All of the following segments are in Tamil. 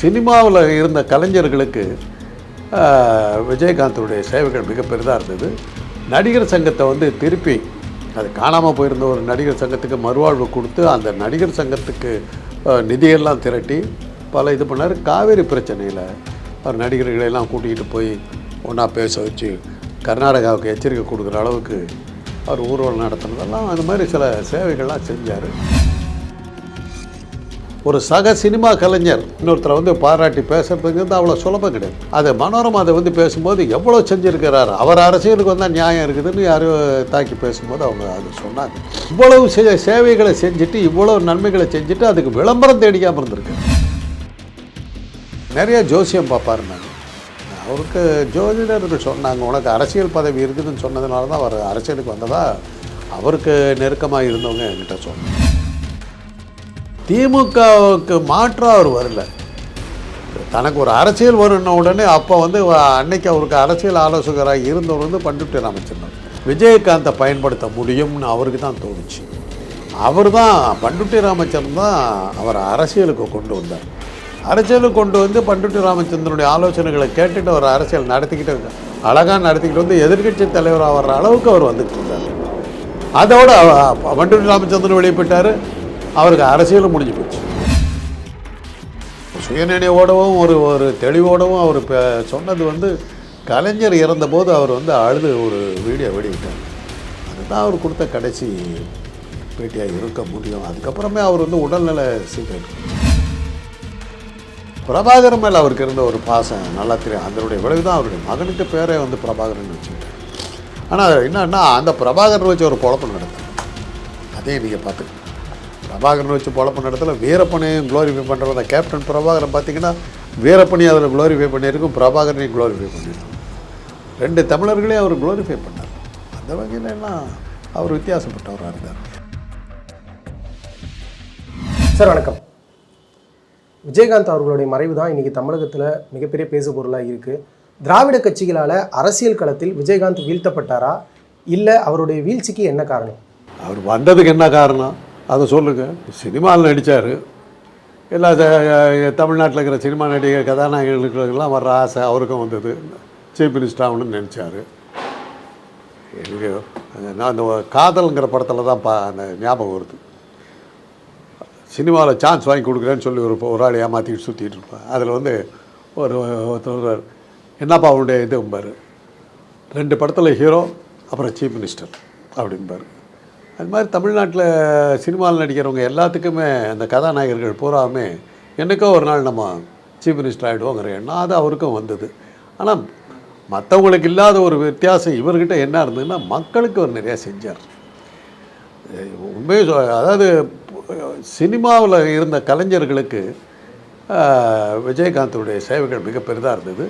சினிமாவில் இருந்த கலைஞர்களுக்கு விஜயகாந்தனுடைய விஜயகாந்தோடைய சேவைகள் மிக பெரிதாக இருந்தது. நடிகர் சங்கத்தை வந்து திருப்பி அது காணாமல் போயிருந்த ஒரு நடிகர் சங்கத்துக்கு மறுவாழ்வு கொடுத்து அந்த நடிகர் சங்கத்துக்கு நிதியெல்லாம் திரட்டி பல இது பண்ணார். காவேரி பிரச்சனையில் அவர் நடிகர்களையெல்லாம் கூட்டிகிட்டு போய் ஒன்றா பேச வச்சு கர்நாடகாவுக்கு எச்சரிக்கை கொடுக்குற அளவுக்கு அவர் ஊர்வலம் நடத்துனதெல்லாம் அந்த மாதிரி சில சேவைகள்லாம் செஞ்சார். ஒரு சக சினிமா கலைஞர் இன்னொருத்தரை வந்து பாராட்டி பேசுறதுங்கிறது அவ்வளோ சுலபம் கிடையாது. அது மனோரமா அதை வந்து பேசும்போது எவ்வளோ செஞ்சுருக்கிறார்? அவர் அரசியலுக்கு வந்தால் நியாயம் இருக்குதுன்னு யாரும் தாக்கி பேசும்போது அவங்க அது சொன்னாங்க. இவ்வளவு சே- சேவைகளை செஞ்சுட்டு இவ்வளோ நன்மைகளை செஞ்சுட்டு அதுக்கு விளம்பரம் தேடிக்காமல் இருந்திருக்கு நிறைய ஜோசியம் பார்ப்பாரு நான். அவருக்கு ஜோதிடர்கள் சொன்னாங்க உனக்கு அரசியல் பதவி இருக்குதுன்னு சொன்னதுனால தான் அவர் அரசியலுக்கு வந்ததா? அவருக்கு நெருக்கமாக இருந்தவங்க என்கிட்ட சொன்னாங்க. திமுகவுக்கு மாற்றம் அவர் வரல. தனக்கு ஒரு அரசியல் வரும்ன உடனே அப்போ வந்து அன்னைக்கு அவருக்கு அரசியல் ஆலோசகராக இருந்தவர் வந்து பண்டுட்டி ராமச்சந்திரன் விஜயகாந்தை பயன்படுத்த முடியும்னு அவருக்கு தான் தோணுச்சு. அவர் தான் பண்டுட்டி ராமச்சந்திரன் தான் அவரை அரசியலுக்கு கொண்டு வந்தார். அரசியலுக்கு கொண்டு வந்து பண்டுட்டி ராமச்சந்திரனுடைய ஆலோசனைகளை கேட்டுட்டு அவர் அரசியல் நடத்திக்கிட்டு அழகாக நடத்திக்கிட்டு வந்து எதிர்க்கட்சி தலைவர் ஆகிற அளவுக்கு அவர் வந்துட்டு இருந்தார். அதோட பண்டுட்டி ராமச்சந்திரன் வெளியிட்டார். அவருக்கு அரசியலும் முடிஞ்சு போச்சு. சுயநினைவோடவும் ஒரு ஒரு தெளிவோடவும் அவர் பே- சொன்னது வந்து கலைஞர் இறந்தபோது அவர் வந்து அழுது ஒரு வீடியோ வெளியிட்டார். அதுதான் அவர் கொடுத்த கடைசி பேட்டியாக இருக்க முடியும். அதுக்கப்புறமே அவர் வந்து உடல்நல சீக்கிரம் பிரபாகரன் மேலே அவருக்கு இருந்த ஒரு பாசம் நல்லா தெரியும். அதனுடைய விளைவு தான் அவருடைய மகனுக்கு பேரே வந்து பிரபாகரன் வச்சுக்கிட்டார். ஆனால் என்னன்னா அந்த பிரபாகரன் வச்சு ஒரு குழப்பம் நடத்தும் அதையும் நீங்கள் பார்த்துக்கணும். பிரபாகரன் வச்சு பொழப்பு நடத்தல வீரப்பனையும் க்ளோரிஃபை பண்ணுறத கேப்டன் பிரபாகரன் பார்த்தீங்கன்னா வீரப்பனி அதில் க்ளோரிஃபை பண்ணியிருக்கும் பிரபாகரனையும் க்ளோரிஃபை பண்ணியிருக்கும். ரெண்டு தமிழர்களையும் அவர் க்ளோரிஃபை பண்ணார். அந்த வகையில் எல்லாம் அவர் வித்தியாசப்பட்டவராக இருந்தார். சார் வணக்கம். விஜயகாந்த் அவர்களுடைய மறைவு தான் இன்னைக்கு தமிழகத்தில் மிகப்பெரிய பேசு பொருளாக இருக்கு. திராவிட கட்சிகளால் அரசியல் களத்தில் விஜயகாந்த் வீழ்த்தப்பட்டாரா? இல்லை அவருடைய வீழ்ச்சிக்கு என்ன காரணம்? அவர் வந்ததுக்கு என்ன காரணம்? அதை சொல்லுங்கள் சினிமாவில் நடித்தார் எல்லா தமிழ்நாட்டில் இருக்கிற சினிமா நடிகர் கதாநாயகர்களுக்கெல்லாம் வர்ற ஆசை அவருக்கும் வந்தது. சீஃப் மினிஸ்டர் ஆகணும்னு நினச்சார். எனக்கு நான் அந்த காதல்ங்கிற படத்தில் தான் பா அந்த ஞாபகம் வருது. சினிமாவில் சான்ஸ் வாங்கி கொடுக்குறேன்னு சொல்லி ஒரு ஒரு ஆள் ஏமாற்றிட்டு சுற்றிட்டு இருப்பேன் அதில் வந்து ஒரு ஒருத்தர் என்னப்பா அவனுடைய இதும்பார் ரெண்டு படத்தில் ஹீரோ அப்புறம் சீஃப் மினிஸ்டர் அப்படிம்பார். அது மாதிரி தமிழ்நாட்டில் சினிமாவில் நடிக்கிறவங்க எல்லாத்துக்குமே அந்த கதாநாயகர்கள் பூராமே என்றைக்கோ ஒரு நாள் நம்ம சீஃப் மினிஸ்டர் ஆகிடுவோங்கிற எண்ணம் அது அவருக்கும் வந்தது. ஆனால் மற்றவங்களுக்கு இல்லாத ஒரு வித்தியாசம் இவர்கிட்ட என்ன இருந்ததுன்னா மக்களுக்கு அவர் நிறையா செஞ்சார். உண்மையை சொ அதாவது சினிமாவில் இருந்த கலைஞர்களுக்கு விஜயகாந்தனுடைய சேவைகள் மிக பெரிதாக இருந்தது.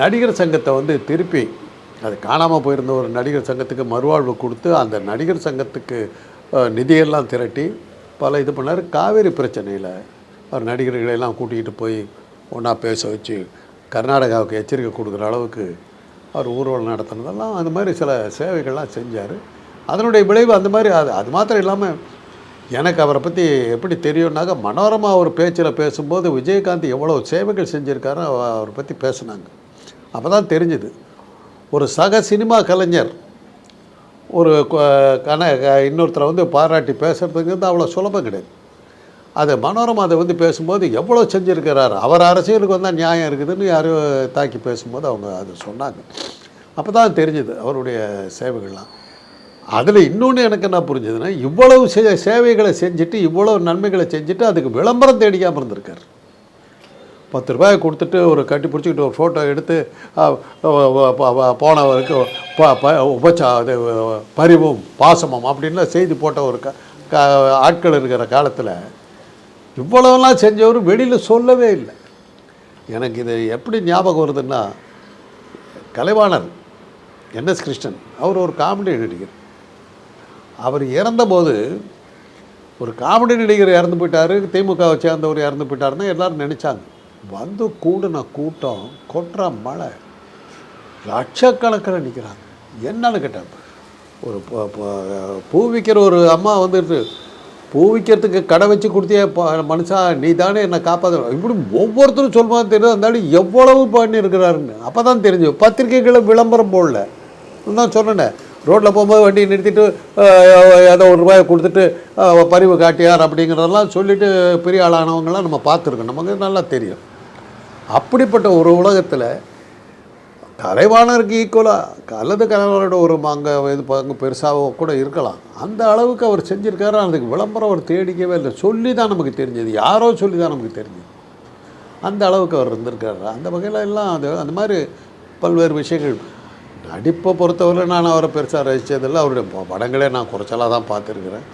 நடிகர் சங்கத்தை வந்து திருப்பி அது காணாமல் போயிருந்த ஒரு நடிகர் சங்கத்துக்கு மறுவாழ்வு கொடுத்து அந்த நடிகர் சங்கத்துக்கு நிதியெல்லாம் திரட்டி பல இது பண்ணார். காவேரி பிரச்சனையில் அவர் நடிகர்களை எல்லாம் கூட்டிகிட்டு போய் ஒன்றா பேச வச்சு கர்நாடகாவுக்கு எச்சரிக்கை கொடுக்குற அளவுக்கு அவர் ஊர்வலம் நடத்துனதெல்லாம் அந்த மாதிரி சில சேவைகள்லாம் செஞ்சார். அதனுடைய விளைவு அந்த மாதிரி அது அது மாத்திரம் இல்லாமல் எனக்கு அவரை பற்றி எப்படி தெரியும்னாக்க மனோரமா ஒரு பேச்சில் பேசும்போது விஜயகாந்த் எவ்வளோ சேவைகள் செஞ்சுருக்காரோ அவரை பற்றி பேசுனாங்க. அப்போ தான் தெரிஞ்சுது. ஒரு சக சினிமா கலைஞர் ஒரு கொ- கன இன்னொருத்தரை வந்து பாராட்டி பேசுறதுங்கிறது அவ்வளோ சுலபம் கிடையாது. அது மனோரமா அதை வந்து பேசும்போது எவ்வளோ செஞ்சுருக்கிறார் அவர் அரசியலுக்கு வந்தால் நியாயம் இருக்குதுன்னு யாரும் தாக்கி பேசும்போது அவங்க அதை சொன்னாங்க. அப்போ தான் தெரிஞ்சுது அவருடைய சேவைகள்லாம். அதில் இன்னொன்று எனக்கு என்ன புரிஞ்சதுன்னா இவ்வளவு சே- சேவைகளை செஞ்சுட்டு இவ்வளவு நன்மைகளை செஞ்சுட்டு அதுக்கு விளம்பரம் தேடிக்காமல் இருந்திருக்கார். பத்து ரூபாய் கொடுத்துட்டு ஒரு கட்டி பிடிச்சிக்கிட்டு ஒரு ஃபோட்டோ எடுத்து ப- ப- போனவருக்கு உபச்சா அது பரிவும் பாசமும் அப்படின்லாம் செய்தி போட்ட ஒரு க ஆட்கள் இருக்கிற காலத்தில் இவ்வளவெல்லாம் செஞ்சவர் வெளியில் சொல்லவே இல்லை. எனக்கு இது எப்படி ஞாபகம் வருதுன்னா கலைவாணர் என்எஸ் கிருஷ்ணன் அவர் ஒரு காமெடி நடிகர். அவர் இறந்தபோது ஒரு காமெடி நடிகர் இறந்து போயிட்டாரு திமுகவை சேர்ந்தவர் இறந்து போயிட்டாருன்னு எல்லோரும் நினச்சாங்க. வந்து கூடின கூட்டம் கொட்டுற மழை. லட்சக்கணக்கில் நிற்கிறாங்க. என்னன்னு கேட்டேன் ஒரு ப- ப- பூ விற்கிற ஒரு அம்மா வந்துட்டு பூ விற்கிறதுக்கு கடை வச்சு கொடுத்தியே மனுஷா நீ தானே என்னை காப்பாற்ற இப்படி ஒவ்வொருத்தரும் சொல்லுவாங்க தெரியும் அந்த எவ்வளவு பண்ணியிருக்கிறாருன்னு. அப்போ தான் தெரிஞ்சு பத்திரிக்கைகளை விளம்பரம் போடல. நான் சொன்னேன் ரோட்டில் போகும்போது வண்டியை நிறுத்திட்டு ஏதோ ஒரு ரூபாயை கொடுத்துட்டு பறிவு பரிவு காட்டியார் அப்படிங்கிறதெல்லாம் சொல்லிவிட்டு பெரிய ஆளானவங்களாம் நம்ம பார்த்துருக்கோம். நமக்கு நல்லா தெரியும். அப்படிப்பட்ட ஒரு உலகத்தில் கலைவாணருக்கு ஈக்குவலாக அல்லது கலைவாணரோட ஒரு அங்கே இது பங்கு பெருசாக கூட இருக்கலாம். அந்த அளவுக்கு அவர் செஞ்சுருக்காரு அதுக்கு விளம்பரம் அவர் தேடிக்கவே இல்லை. சொல்லி தான் நமக்கு தெரிஞ்சது. யாரோ சொல்லி தான் நமக்கு தெரிஞ்சது. அந்த அளவுக்கு அவர் இருந்திருக்காரு. அந்த வகையில் எல்லாம் அது அந்த மாதிரி பல்வேறு விஷயங்கள். நடிப்பை பொறுத்தவரை நான் அவரை பெருசாக ரசித்ததில்லை அவருடைய படங்களே நான் குறைச்சலாக தான் பார்த்துருக்குறேன்.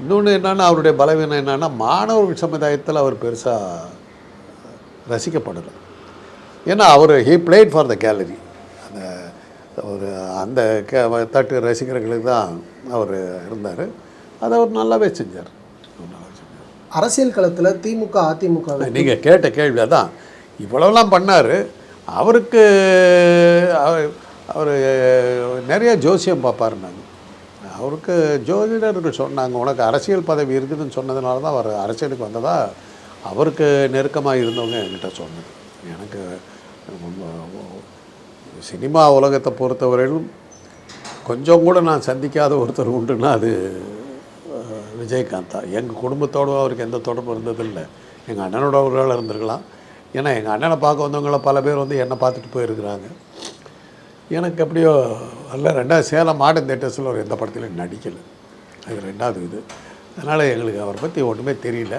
இன்னொன்று என்னென்னா அவருடைய பலவீனம் என்னென்னா மாணவர்கள் சமுதாயத்தில் அவர் பெருசாக ரசிக்கப்படலை ஏன்னா அவர் he played for the gallery அந்த ஒரு அந்த கே தட்டு ரசிகர்களுக்கு தான் அவர் இருந்தார். அதை அவர் நல்லாவே செஞ்சார். அரசியல் களத்தில் திமுக அதிமுக நீங்கள் கேட்ட கேள்வி அதான். இவ்வளோலாம் பண்ணார். அவருக்கு அவர் அவர் நிறைய ஜோசியம் பார்ப்பாரு நாங்கள் அவருக்கு ஜோதிடர்கள் சொன்னாங்க உனக்கு அரசியல் பதவி இருக்குதுன்னு சொன்னதுனால தான் அவர் அரசியலுக்கு வந்ததா அவருக்கு நெருக்கமாக இருந்தவங்க என்கிட்ட சொன்னது. எனக்கு சினிமா உலகத்தை பொறுத்தவரையிலும் கொஞ்சம் கூட நான் சந்திக்காத ஒருத்தர் உண்டுன்னா அது அஹ், விஜயகாந்த். தான் எங்கள் குடும்பத்தோடு அவருக்கு எந்த தொடர்பும் இருந்ததில்லை. எங்கள் அண்ணனோட ஒரு இருந்திருக்கலாம். ஏன்னா எங்கள் அண்ணனை பார்க்க வந்தவங்கள பல பேர் வந்து என்னை பார்த்துட்டு போயிருக்கிறாங்க. எனக்கு எப்படியோ அல்ல ரெண்டாவது சேலம் மாடன் தேட்டர்ஸில் ஒரு எந்த படத்துலையும் நடிக்கலை. அது ரெண்டாவது இது. அதனால் எங்களுக்கு அவரை பற்றி ஒன்றுமே தெரியல.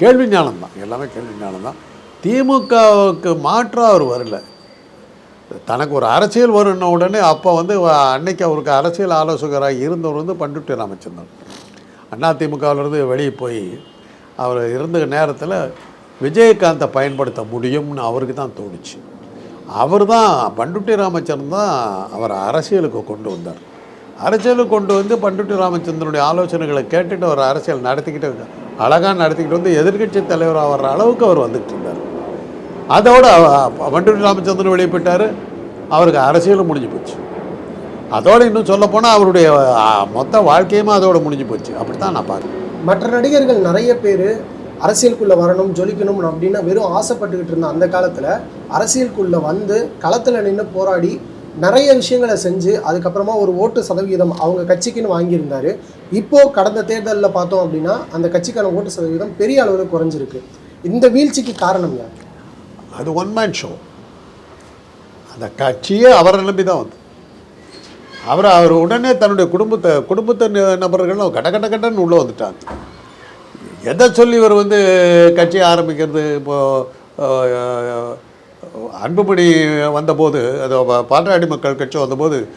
கேள்வி ஞானம் தான். எல்லாமே கேள்வி ஞானம் தான். திமுகவுக்கு மாற்றம் அவர் வரல. தனக்கு ஒரு அரசியல் வரும்ன உடனே அப்போ வந்து அன்னைக்கு அவருக்கு அரசியல் ஆலோசகராக இருந்தவர் வந்து பண்டுட்டி ராமச்சந்திரன் அண்ணா திமுகவிலிருந்து வெளியே போய் அவர் இருந்த நேரத்தில் விஜயகாந்தை பயன்படுத்த முடியும்னு அவருக்கு தான் தோணுச்சு. அவர் தான் பண்டுட்டி ராமச்சந்திரன் தான் அவர் அரசியலுக்கு கொண்டு வந்தார். அரசியலுக்கு கொண்டு வந்து பண்டுட்டி ராமச்சந்திரனுடைய ஆலோசனைகளை கேட்டுட்டு அவர் அரசியல் நடத்திக்கிட்டு அழகாக நடத்திக்கிட்டு வந்து எதிர்க்கட்சி தலைவர் ஆகிற அளவுக்கு அவர் வந்துட்டு இருந்தார். அதோடு வண்டூர் ராமச்சந்திரன் வெளியிட்டார். அவருக்கு அரசியலும் முடிஞ்சு போச்சு. அதோடு இன்னும் சொல்லப்போனால் அவருடைய மொத்த வாழ்க்கையுமே அதோட முடிஞ்சு போச்சு. அப்படி தான் நான் பார்க்குறேன். மற்ற நடிகர்கள் நிறைய பேர் அரசியலுக்குள்ளே வரணும் ஜொலிக்கணும் அப்படின்னு வெறும் ஆசைப்பட்டுக்கிட்டு இருந்த அந்த காலத்தில் அரசியலுக்குள்ளே வந்து களத்தில் நின்று போராடி நிறைய விஷயங்களை செஞ்சு அதுக்கப்புறமா ஒரு ஓட்டு சதவிகிதம் அவங்க கட்சிக்குன்னு வாங்கியிருந்தாரு. இப்போ கடந்த தேர்தலில் பார்த்தோம் அப்படின்னா அந்த கட்சிக்கான ஓட்டு சதவீதம் பெரிய அளவில் குறைஞ்சிருக்கு. இந்த வீழ்ச்சிக்கு காரணம் யார்? அது ஒன் மேன் ஷோ அந்த கட்சியே அவரை நம்பி தான் வந்து. அவர் அவர் உடனே தன்னுடைய குடும்பத்தை குடும்பத்தை ந- நபர்கள் கட கட கடன்னு உள்ளே வந்துட்டாங்க. எதை சொல்லி இவர் வந்து கட்சி ஆரம்பிக்கிறது? இப்போது அன்புமணி வந்தபோது அது ப- மக்கள் கட்சி வந்தபோது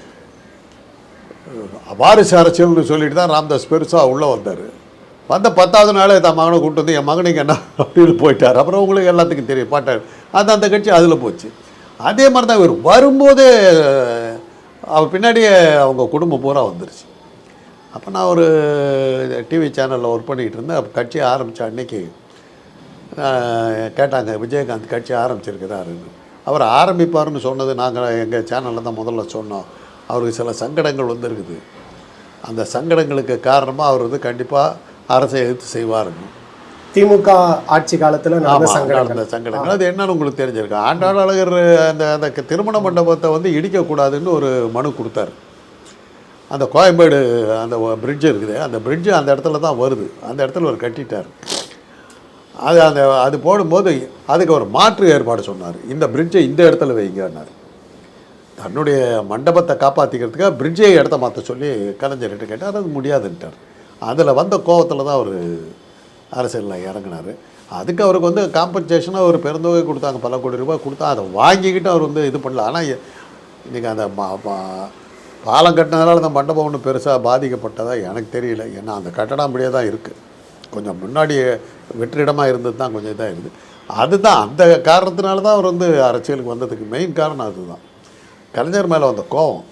வாரிசு அரசியல்னு சொல்லிட்டு தான் ராம்தாஸ் பெருசாக உள்ளே வந்தார். வந்த பத்தாவது நாள் தான் மகனை கூப்பிட்டு வந்து என் மகனுக்கு என்ன? அப்படின்னு போயிட்டார். அப்புறம் உங்களுக்கு எல்லாத்துக்கும் தெரியும் பாட்டாளி அந்த அந்த கட்சி அதில் போச்சு. அதே மாதிரி தான் இவர் வரும்போதே அவர் பின்னாடியே அவங்க குடும்பம் பூரா வந்துருச்சு. அப்போ நான் ஒரு டிவி சேனலில் ஒர்க் பண்ணிக்கிட்டு இருந்தேன். கட்சி ஆரம்பித்த அன்னைக்கு கேட்டாங்க விஜயகாந்த் கட்சி ஆரம்பிச்சிருக்கிறாருன்னு அவர் ஆரம்பிப்பாருன்னு சொன்னது நாங்கள் எங்கள் சேனலில் தான் முதல்ல சொன்னோம். அவருக்கு சில சங்கடங்கள் வந்திருக்குது. அந்த சங்கடங்களுக்கு காரணமாக அவர் வந்து கண்டிப்பாக அரசை எதிர்த்து செய்வாருன்னு திமுக ஆட்சி காலத்தில் நடந்த சங்கடங்கள். நடந்த சங்கடங்கள். அது என்னன்னு உங்களுக்கு தெரிஞ்சிருக்கு ஆண்டாள் அழகர் அந்த அந்த திருமண மண்டபத்தை வந்து இடிக்கக்கூடாதுன்னு ஒரு மனு கொடுத்தாரு. அந்த கோயம்பேடு அந்த பிரிட்ஜ் இருக்குது. அந்த பிரிட்ஜு அந்த இடத்துல தான் வருது. அந்த இடத்துல அவர் கட்டிட்டார். அது அந்த அது போடும்போது அதுக்கு ஒரு மாற்று ஏற்பாடு சொன்னார். இந்த பிரிட்ஜை இந்த இடத்துல வைங்கன்னார். தன்னுடைய மண்டபத்தை காப்பாற்றிக்கிறதுக்காக பிரிட்ஜை இடத்த மாற்ற சொல்லி கலைஞர்கிட்ட கேட்டார் அது முடியாதுன்ட்டார். அதில் வந்த கோவத்தில் தான் அவர் அரசியலில் இறங்கினார். அதுக்கு அவருக்கு வந்து காம்பன்சேஷனாக ஒரு பெருந்தொகை கொடுத்தாங்க. பல கோடி ரூபாய் கொடுத்தா அதை வாங்கிக்கிட்டு அவர் வந்து இது பண்ணல. ஆனால் இன்றைக்கி அந்த பாலம் கட்டினதுனால அந்த மண்டபம் ஒன்று பெருசாக பாதிக்கப்பட்டதாக எனக்கு தெரியல. ஏன்னா அந்த கட்டடம் அப்படியே தான் இருக்குது கொஞ்சம் முன்னாடி வெற்றிடமாக இருந்தது தான் கொஞ்சம் இதாக இருக்குது. அதுதான் அந்த காரணத்தினால தான் அவர் வந்து அரசியலுக்கு வந்ததுக்கு மெயின் காரணம் அதுதான். கலைஞர் மேலே வந்த கோபம்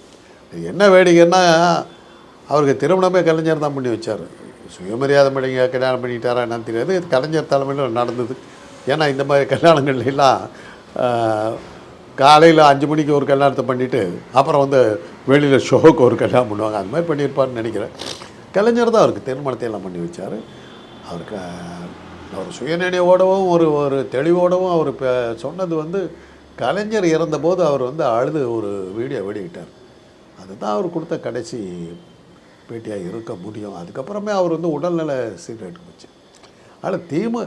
என்ன வேடிக்கைன்னா அவருக்கு திருமணமே கலைஞர் தான் பண்ணி வச்சார். சுயமரியாதை பண்ணிங்க கல்யாணம் பண்ணிக்கிட்டாரா என்னன்னு தெரியாது. இது கலைஞர் தலைமையில் நடந்தது. ஏன்னா இந்த மாதிரி கல்யாணங்கள்லாம் எல்லாம் காலையில் அஞ்சு மணிக்கு ஒரு கல்யாணத்தை பண்ணிவிட்டு அப்புறம் வந்து வெளியில் ஷோக்கு ஒரு கல்யாணம் பண்ணுவாங்க. அந்த மாதிரி பண்ணியிருப்பாருன்னு நினைக்கிறேன். கலைஞர் தான் அவருக்கு திருமணத்தை எல்லாம் பண்ணி வச்சார். அவருக்கு அவர் சுயநினைவோடவும் ஒரு ஒரு தெளிவோடவும் அவர் இப்போ சொன்னது வந்து கலைஞர் இறந்தபோது அவர் வந்து அழுது ஒரு வீடியோ வெளியிட்டார். அதுதான் அவர் கொடுத்த கடைசி பேட்டியாக இருக்க முடியும். அதுக்கப்புறமே அவர் வந்து உடல்நல சீர்கேட்டு போச்சு. ஆனால் தீமு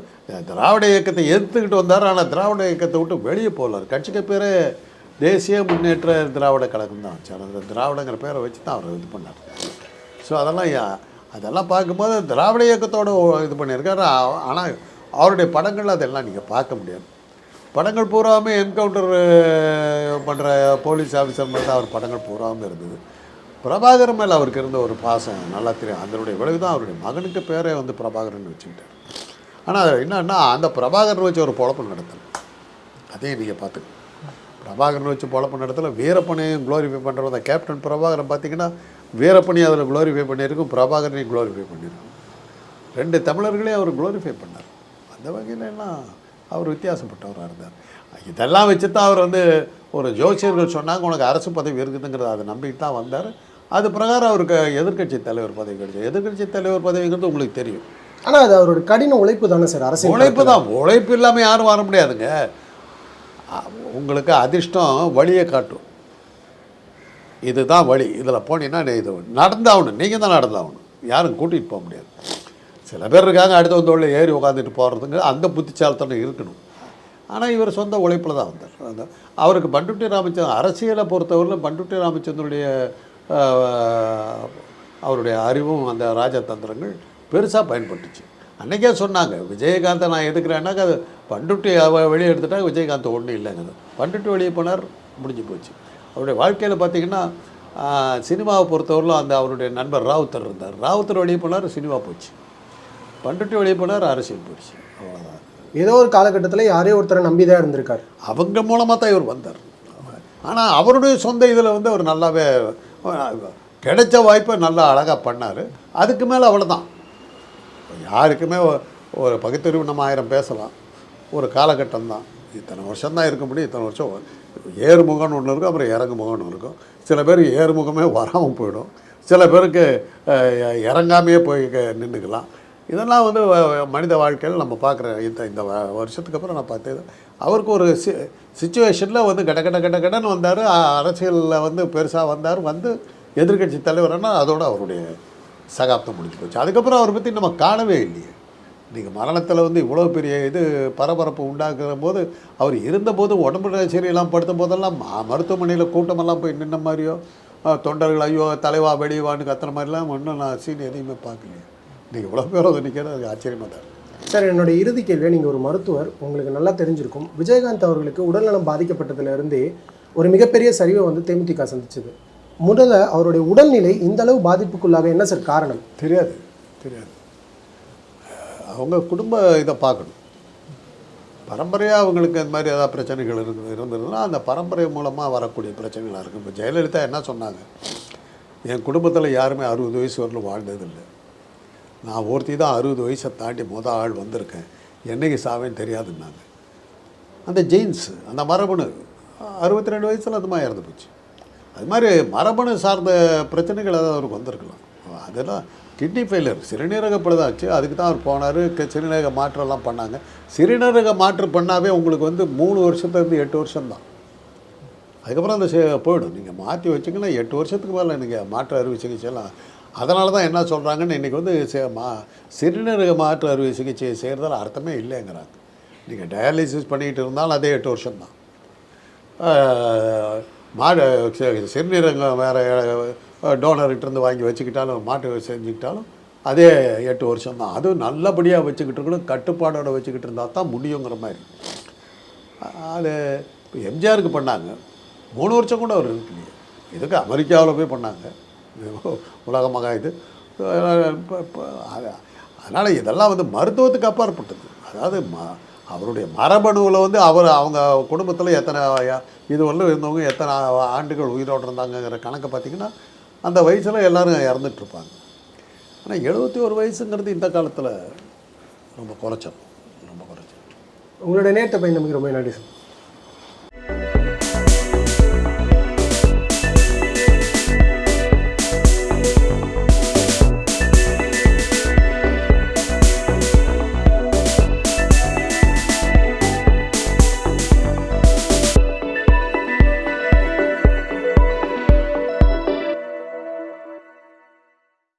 திராவிட இயக்கத்தை எதிர்த்துக்கிட்டு வந்தார். ஆனால் திராவிட இயக்கத்தை விட்டு வெளியே போகலார் கட்சிக்கு பேர் தேசிய முன்னேற்ற திராவிட கழகம் தான் வச்சார் அந்த திராவிடங்கிற பேரை வச்சு தான் அவர் இது பண்ணார். ஸோ அதெல்லாம் யா- அதெல்லாம் பார்க்கும்போது திராவிட இயக்கத்தோடு இது பண்ணியிருக்காரு. ஆனால் அவருடைய படங்கள் அதெல்லாம் நீங்கள் பார்க்க முடியாது. படங்கள் பூராமே என்கவுண்டர் பண்ணுற போலீஸ் ஆஃபீஸர் மேலே தான் அவர் படங்கள் பூராமே இருந்தது. பிரபாகரன் மேலே அவருக்கு இருந்த ஒரு பாசம் நல்லா தெரியும். அதனுடைய விளைவு தான் அவருடைய மகனுக்கு பேரே வந்து பிரபாகரன் வச்சுக்கிட்டார். ஆனால் என்னன்னா அந்த பிரபாகரன் வச்சு ஒரு பொழப்பு நடத்தல. அதையும் நீங்கள் பார்த்துக்கணும். பிரபாகரன் வச்சு பொழப்பு நடத்தல. வீரப்பனையும் க்ளோரிஃபை பண்ணுறவங்க அந்த கேப்டன் பிரபாகரன் பார்த்தீங்கன்னா வீரப்பனை அதில் க்ளோரிஃபை பண்ணியிருக்கும் பிரபாகரனையும் க்ளோரிஃபை பண்ணியிருக்கும். ரெண்டு தமிழர்களே அவர் க்ளோரிஃபை பண்ணார். அந்த வகையில் எல்லாம் அவர் வித்தியாசப்பட்டவராக இருந்தார். இதெல்லாம் வச்சு தான் அவர் வந்து ஒரு ஜோசியர்கள் சொன்னாங்க உனக்கு அரசு பதவி இருக்குதுங்கிறத அதை நம்பிட்டு தான் வந்தார். அது பிரகாரம் அவருக்கு எதிர்க்கட்சி தலைவர் பதவி கிடைச்சது. எதிர்க்கட்சி தலைவர் பதவிங்கிறது உங்களுக்கு தெரியும். ஆனால் அது அவரோட கடின உழைப்பு தானே சார் அரசியல் உழைப்பு தான். உழைப்பு இல்லாமல் யாரும் வர முடியாதுங்க. உங்களுக்கு அதிர்ஷ்டம் வழியை காட்டும். இதுதான் வழி. இதில் போனீங்கன்னா நீ இது நடந்தாகணும். நீங்கள் தான் நடந்தாகணும். யாரும் கூட்டிகிட்டு போக முடியாது. சில பேர் இருக்காங்க அடுத்த வந்தோடல ஏறி உட்காந்துட்டு போகிறதுங்க அந்த புத்திசாலித்தனம் இருக்கணும். ஆனால் இவர் சொந்த உழைப்பில் தான் வந்தார். அந்த அவருக்கு பண்டுட்டி ராமச்சந்திரன் அரசியலை பொறுத்தவரையில் பண்டுட்டி ராமச்சந்திரனுடைய அவருடைய அறிவும் அந்த ராஜதந்திரங்கள் பெருசாக பயன்பட்டுச்சு. அன்றைக்கே சொன்னாங்க விஜயகாந்தை நான் எதுக்குறேன்னாக்க அது பண்டுட்டி வெளியே எடுத்துட்டாங்க விஜயகாந்த் ஒன்றும் இல்லைங்க பண்டுட்டி வெளியே போனார் முடிஞ்சு போச்சு. அவருடைய வாழ்க்கையில் பார்த்தீங்கன்னா சினிமாவை பொறுத்தவரையிலும் அந்த அவருடைய நண்பர் ராவுத்தர் இருந்தார். ராவுத்தர் வெளியே போனார் சினிமா போச்சு. பண்டுட்டி வெளியே போனார் அரசியல் போயிடுச்சு. அவ்வளோதான் ஏதோ ஒரு காலகட்டத்தில் யாரையோ ஒருத்தரை நம்பி தான் இருந்திருக்காரு. அவங்க மூலமாக தான் இவர் வந்தார். ஆனால் அவருடைய சொந்த இதில் வந்து அவர் நல்லாவே கிடைச்ச வாய்ப்பை நல்லா அழகாக பண்ணார். அதுக்கு மேலே அவ்வளோதான் யாருக்குமே ஒரு பகுத்தறிவு நம்ம ஆயிரம் பேசலாம். ஒரு காலகட்டம் தான் இத்தனை வருஷம் தான் இருக்க முடியும் இத்தனை வருஷம் ஏறுமுகம்னு ஒன்று இருக்கும் அப்புறம் இறங்குமுகம்னு இருக்கும். சில பேர் ஏறுமுகமே வராமல் போயிடும். சில பேருக்கு இறங்காமையே போய் நின்றுக்கலாம் இதெல்லாம் வந்து வ- மனித வாழ்க்கையில் நம்ம பார்க்குற இந்த இந்த வ- வருஷத்துக்கு அப்புறம் நான் பார்த்தது. அவருக்கு ஒரு சி சுச்சுவேஷனில் வந்து கட கட கட கடன்னு வந்தார். அரசியலில் வந்து பெருசாக வந்தார். வந்து எதிர்க்கட்சி தலைவர்னால் அதோடு அவருடைய சகாப்தம் முடிஞ்சு போச்சு. அதுக்கப்புறம் அவரை பற்றி நம்ம காணவே இல்லையே. நீங்கள் மரணத்தில் வந்து இவ்வளோ பெரிய இது பரபரப்பு உண்டாக்குற போது அவர் இருந்தபோது உடம்பு சரியெல்லாம் படுத்த போதெல்லாம் மருத்துவமனையில் கூட்டமெல்லாம் போய் நின்ன மாதிரியோ தொண்டர்கள் ஐயோ தலைவா வெளிவான்னு கத்துற மாதிரிலாம் ஒன்றும் நான் சீன் எதையுமே பார்க்கலையே. நீங்கள் இவ்வளோ பேர் வந்து நிற்கிறது அது ஆச்சரியமாக தான். சார் என்னோட இறுதி கேள்வி நீங்கள் ஒரு மருத்துவர் உங்களுக்கு நல்லா தெரிஞ்சிருக்கும். விஜயகாந்த் அவர்களுக்கு உடல்நலம் பாதிக்கப்பட்டதுலேருந்தே ஒரு மிகப்பெரிய சரிவை வந்து தேமுதிக சந்திச்சது. முதல்ல அவருடைய உடல்நிலை இந்த அளவு பாதிப்புக்குள்ளாக என்ன சார் காரணம்? தெரியாது தெரியாது. அவங்க குடும்ப இதை பார்க்கணும். பரம்பரையாக அவங்களுக்கு இந்த மாதிரி ஏதாவது பிரச்சனைகள் இருக்கு இருந்ததுன்னா அந்த பரம்பரை மூலமாக வரக்கூடிய பிரச்சனைகளாக இருக்கும். இப்போ ஜெயலலிதா என்ன சொன்னாங்க? என் குடும்பத்தில் யாருமே அறுபது வயசு வரலும் வாழ்ந்ததில்லை. நான் ஒருத்தி தான் அறுபது வயசை தாண்டி மொதல் ஆள் வந்திருக்கேன். என்னைக்கு சாவேன்னு தெரியாதுன்னாங்க. அந்த ஜெயின்ஸ் அந்த மரபணு அறுபத்தி ரெண்டு வயசில் அது மாதிரி இறந்து போச்சு. அது மாதிரி மரபணு சார்ந்த பிரச்சனைகள் ஏதாவது அவருக்கு வந்திருக்கலாம். அதெல்லாம் கிட்னி ஃபெயிலியர் சிறுநீரக பழுதாச்சு. அதுக்கு தான் அவர் போனார். சிறுநீரக மாற்றம்லாம் பண்ணாங்க. சிறுநீரக மாற்று பண்ணாவே உங்களுக்கு வந்து மூணு வருஷத்துலேருந்து எட்டு வருஷம்தான். அதுக்கப்புறம் அந்த போயிடும். நீங்கள் மாற்றி வச்சிங்கன்னா எட்டு வருஷத்துக்கு மேலே நீங்கள் மாற்று அறுவை சிகிச்சைலாம் அதனால தான் என்ன சொல்கிறாங்கன்னு இன்றைக்கி வந்து மா சிறுநீரக மாற்று அறுவை சிகிச்சை செய்கிறதால அர்த்தமே இல்லைங்கிறாங்க. நீங்கள் டயாலிசிஸ் பண்ணிக்கிட்டு இருந்தாலும் அதே எட்டு வருஷம்தான். தான் மாடு சிறுநீரகம் வேறு டோனர்கிட்டருந்து வாங்கி வச்சுக்கிட்டாலும் மாட்டு செஞ்சுக்கிட்டாலும் அதே எட்டு வருஷம் தான் அதுவும் நல்லபடியாக வச்சுக்கிட்டு இருக்கணும். கட்டுப்பாடோடு வச்சுக்கிட்டு இருந்தால் தான் முடியுங்கிற மாதிரி. அது இப்போ எம்ஜிஆருக்கு பண்ணாங்க. மூணு வருஷம் கூட அவர் இருக்கலையே இதுக்கு அமெரிக்காவில் போய் பண்ணாங்க? உலகமாக இது. அதனால் இதெல்லாம் வந்து மருத்துவத்துக்கு அப்பாற்பட்டது. அதாவது ம அவருடைய மரபணுவில் வந்து அவர் அவங்க குடும்பத்தில் எத்தனை இது வரலும் இருந்தவங்க எத்தனை ஆண்டுகள் உயிரோடு இருந்தாங்கங்கிற கணக்கை பார்த்திங்கன்னா அந்த வயசில் எல்லோரும் இறந்துட்டு இருப்பாங்க ஆனால் எழுபத்தி ஒரு வயசுங்கிறது இந்த காலத்தில் ரொம்ப குறைச்சல் ரொம்ப குறைச்சல். உங்களுடைய நேரத்தை பயன் நமக்கு ரொம்ப நன்றி சார்.